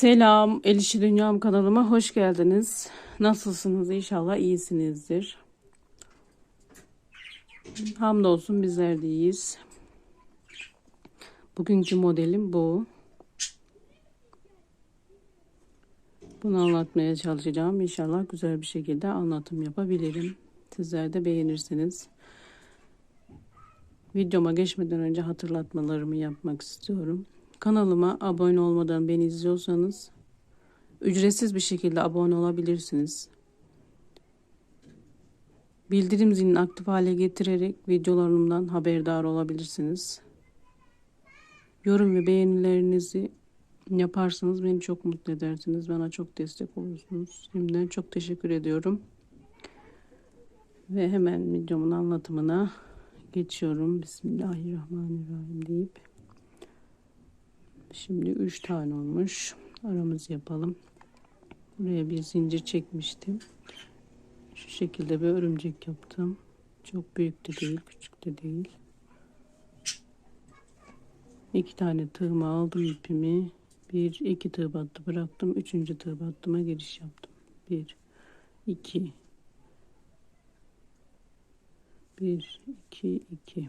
Selam, Elişi Dünyam kanalıma hoş geldiniz. Nasılsınız? İnşallah iyisinizdir. Hamdolsun bizler de iyiyiz. Bugünkü modelim bu. Bunu anlatmaya çalışacağım. İnşallah güzel bir şekilde anlatım yapabilirim. Sizler de beğenirsiniz. Videoma geçmeden önce hatırlatmalarımı yapmak istiyorum. Kanalıma abone olmadan beni izliyorsanız ücretsiz bir şekilde abone olabilirsiniz. Bildirim zilini aktif hale getirerek videolarımdan haberdar olabilirsiniz. Yorum ve beğenilerinizi yaparsanız beni çok mutlu edersiniz. Bana çok destek olursunuz. Şimdiden çok teşekkür ediyorum. Ve hemen videomun anlatımına geçiyorum. Bismillahirrahmanirrahim deyip. Şimdi 3 tane olmuş. Aramızı yapalım. Buraya bir zincir çekmiştim. Şu şekilde bir örümcek yaptım. Çok büyük de değil, küçük de değil. İki tane tığımı aldım ipimi. Bir, iki tığ battı bıraktım. Üçüncü tığ battıma giriş yaptım. Bir, iki. Bir, iki, iki.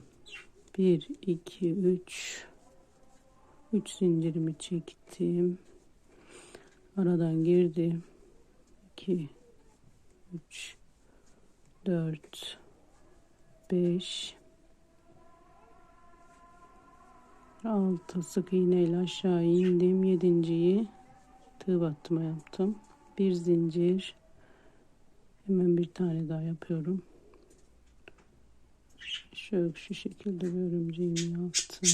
Bir, iki, üç. 3 zincirimi çektim. Aradan girdim. 2 3 4 5 6 sık iğne ile aşağı indim. Yedinciyi tığ battıma yaptım. Bir zincir. Hemen bir tane daha yapıyorum. Şöyle şu şekilde bir örümceğimi yaptım.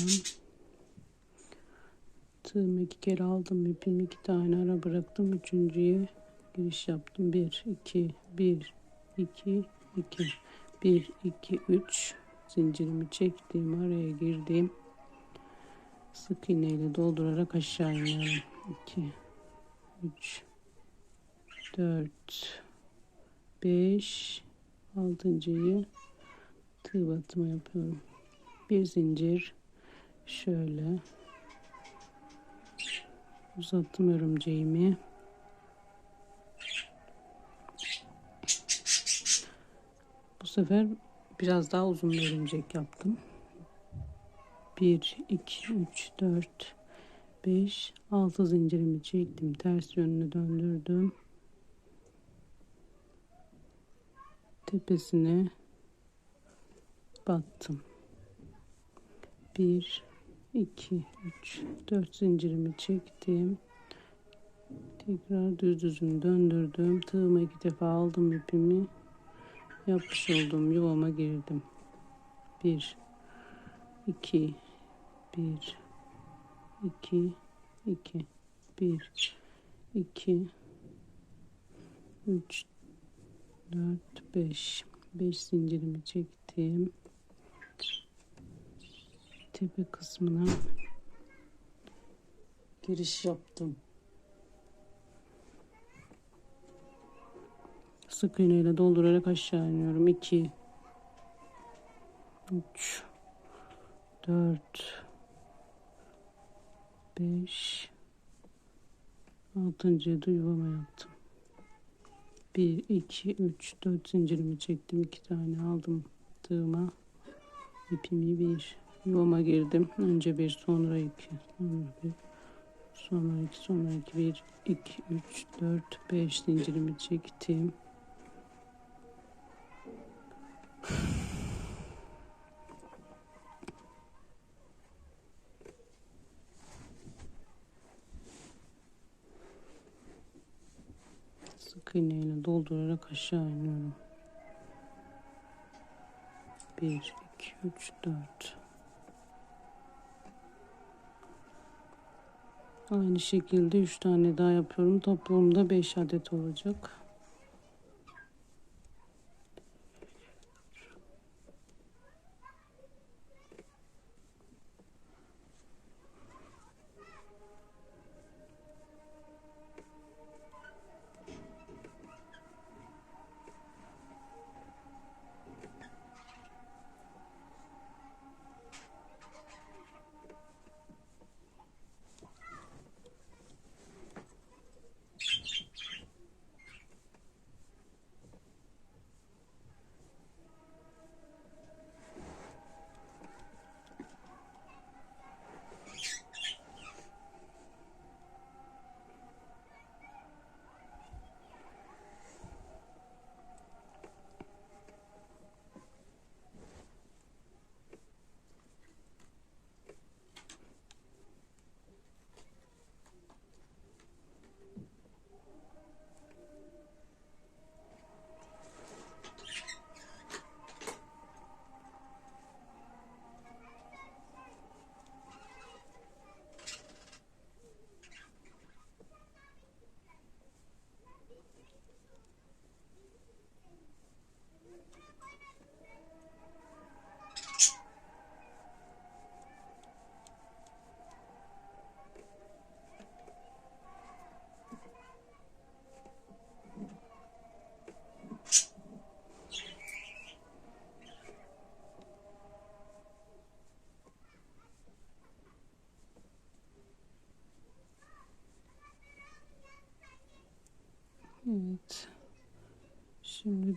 Tığımı iki kere aldım. ipimi iki tane ara bıraktım. Üçüncüye giriş yaptım. Bir, iki, bir, iki, iki. Bir, iki, üç. Zincirimi çektim. Araya girdim. Sık iğne ile doldurarak aşağı iniyorum. İki, üç, dört, beş, altıncıyı tığ batıma yapıyorum. Bir zincir şöyle Uzattım örümceğimi. Bu sefer biraz daha uzun bir örümcek yaptım. 1, 2, 3, 4, 5, 6 zincirimi çektim. Ters yönünü döndürdüm. Tepesine battım. 1, 2 3 4 zincirimi çektim. Tekrar düz düzünü döndürdüm. Tığımı iki defa aldım ipimi. Yapmış olduğum yuvama girdim. 1 2 1 2 2 1 2 3 4 5 5 zincirimi çektim tepe kısmına giriş yaptım. Sık iğne ile doldurarak aşağı iniyorum. 2 3 4 5 altıncıyı da yuvama yaptım. 1 2 3 4 zincirimi çektim. 2 tane aldım tığıma. ipimi bir yuvama girdim. Önce bir sonra iki sonra bir sonra iki sonra iki bir iki üç dört beş zincirimi çektim. Sık iğneyle doldurarak aşağı iniyorum. 1, 2, 3, 4. Aynı şekilde 3 tane daha yapıyorum. Toplamda 5 adet olacak.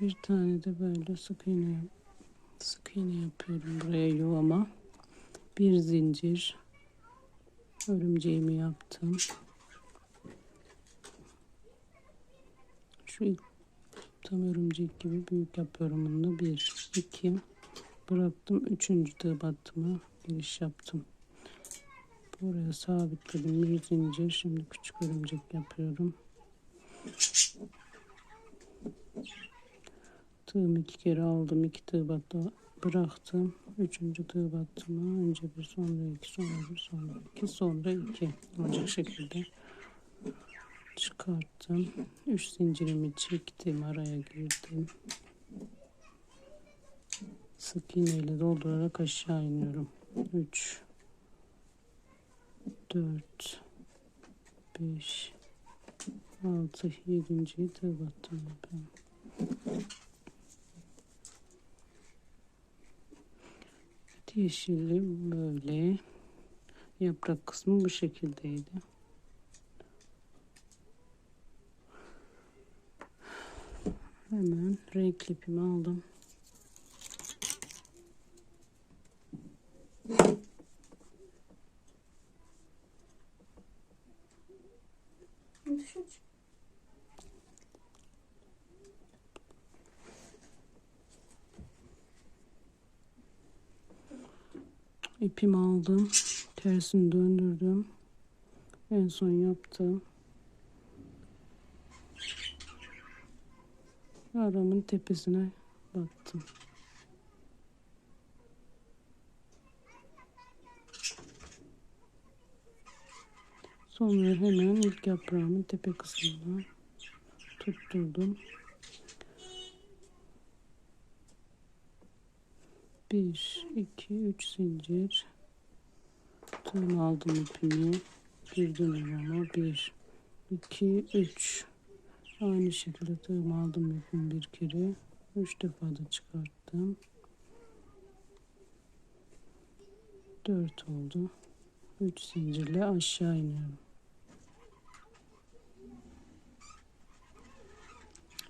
Bir tane de böyle sık iğne sık iğne yapıyorum buraya yuvama. Bir zincir örümceğimi yaptım. Şu tam örümcek gibi büyük yapıyorum bunu. Bir, iki bıraktım. Üçüncü tığ battıma giriş yaptım. Buraya sabitledim bir zincir. Şimdi küçük örümcek yapıyorum. Tığımı iki kere aldım. iki tığ battı bıraktım. Üçüncü tığ battıma önce bir sonra iki sonra bir sonra iki sonra iki olacak şekilde çıkarttım. Üç zincirimi çektim. Araya girdim. Sık iğneyle doldurarak aşağı iniyorum. 3 4 5 6 7. tığ battım ben. Yeşilli böyle yaprak kısmı bu şekildeydi. Hemen renkli ipimi aldım. İpimi aldım. Tersini döndürdüm. En son yaptım. Aramın tepesine battım. Sonra hemen ilk yaprağımın tepe kısmına tutturdum. Bir, iki, üç zincir. Tığımı aldım ipimi. Girdim yuvama. Bir, iki, üç. Aynı şekilde tığımı aldım ipimi bir kere. Üç defa da çıkarttım. Dört oldu. Üç zincirle aşağı iniyorum.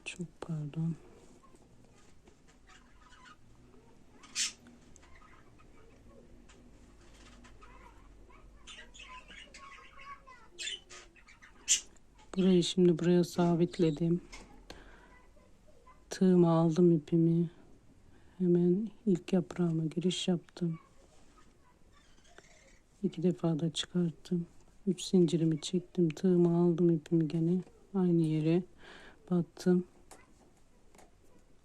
Çok pardon. Burayı şimdi buraya sabitledim. Tığımı aldım ipimi. Hemen ilk yaprağıma giriş yaptım. İki defa da çıkarttım. Üç zincirimi çektim. Tığımı aldım ipimi gene aynı yere battım.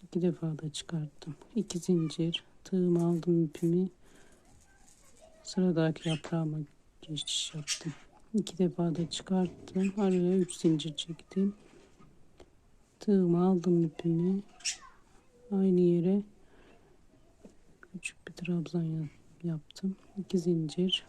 İki defa da çıkarttım. İki zincir. Tığımı aldım ipimi. Sıradaki yaprağıma geçiş yaptım. İki defa da çıkarttım. Araya üç zincir çektim. Tığımı aldım ipimi. Aynı yere küçük bir trabzan ya- yaptım. İki zincir.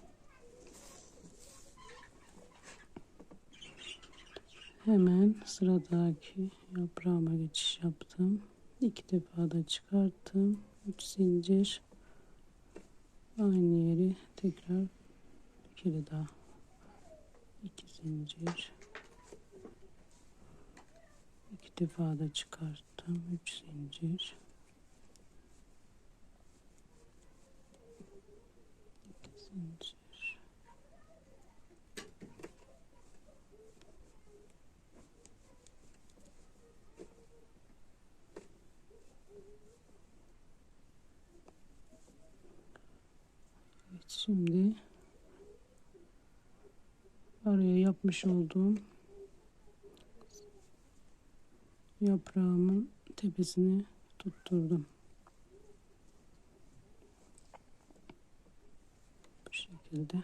Hemen sıradaki yaprağıma geçiş yaptım. İki defa da çıkarttım. Üç zincir. Aynı yeri tekrar bir kere daha. İki zincir. İki defa da çıkarttım. Üç zincir. İki zincir. Evet, şimdi araya yapmış olduğum yaprağımın tepesini tutturdum. Bu şekilde.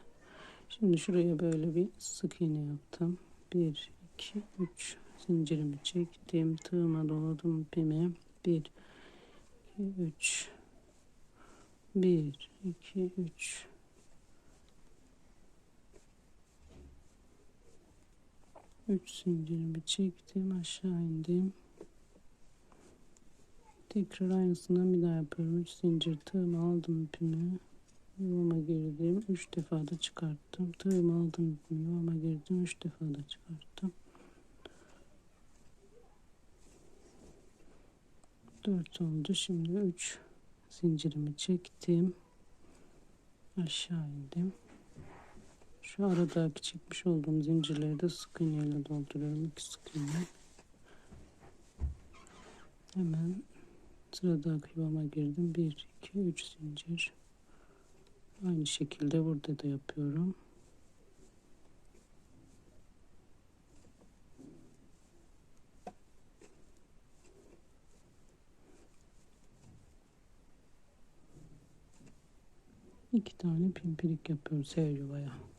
Şimdi şuraya böyle bir sık iğne yaptım. 1, 2, 3 zincirimi çektim. Tığıma doladım ipimi. 1, 2, 3 1, 2, 3 Üç zincirimi çektim aşağı indim. Tekrar aynısından bir daha yapıyorum. Üç zincir tığımı aldım ipimi. Yuvama girdim. Üç defa da çıkarttım. Tığımı aldım ipimi. Yuvama girdim. Üç defa da çıkarttım. 4 oldu. Şimdi 3 zincirimi çektim. Aşağı indim. Şu aradaki çekmiş olduğum zincirleri de sık iğne ile dolduruyorum. 2 sık iğne. Hemen sıradaki yuvama girdim. 1, 2, 3 zincir. Aynı şekilde burada da yapıyorum. İki tane pimpirik yapıyoruz her yuvaya.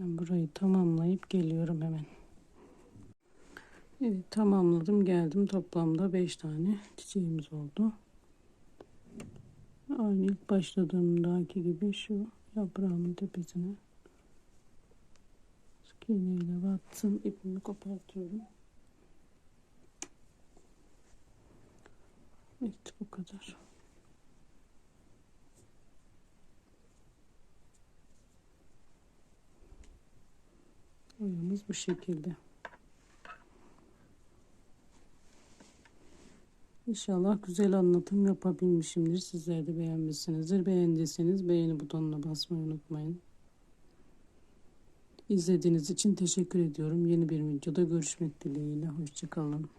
Ben burayı tamamlayıp geliyorum hemen. Evet tamamladım geldim toplamda 5 tane çiçeğimiz oldu. Aynı ilk başladığımdaki gibi şu yaprağımın tepesine sık iğneyle battım ipimi kopartıyorum. Evet bu kadar. Oyamız bu şekilde. İnşallah güzel anlatım yapabilmişimdir. Sizler de beğenmişsinizdir. Beğendiyseniz beğeni butonuna basmayı unutmayın. İzlediğiniz için teşekkür ediyorum. Yeni bir videoda görüşmek dileğiyle. Hoşçakalın.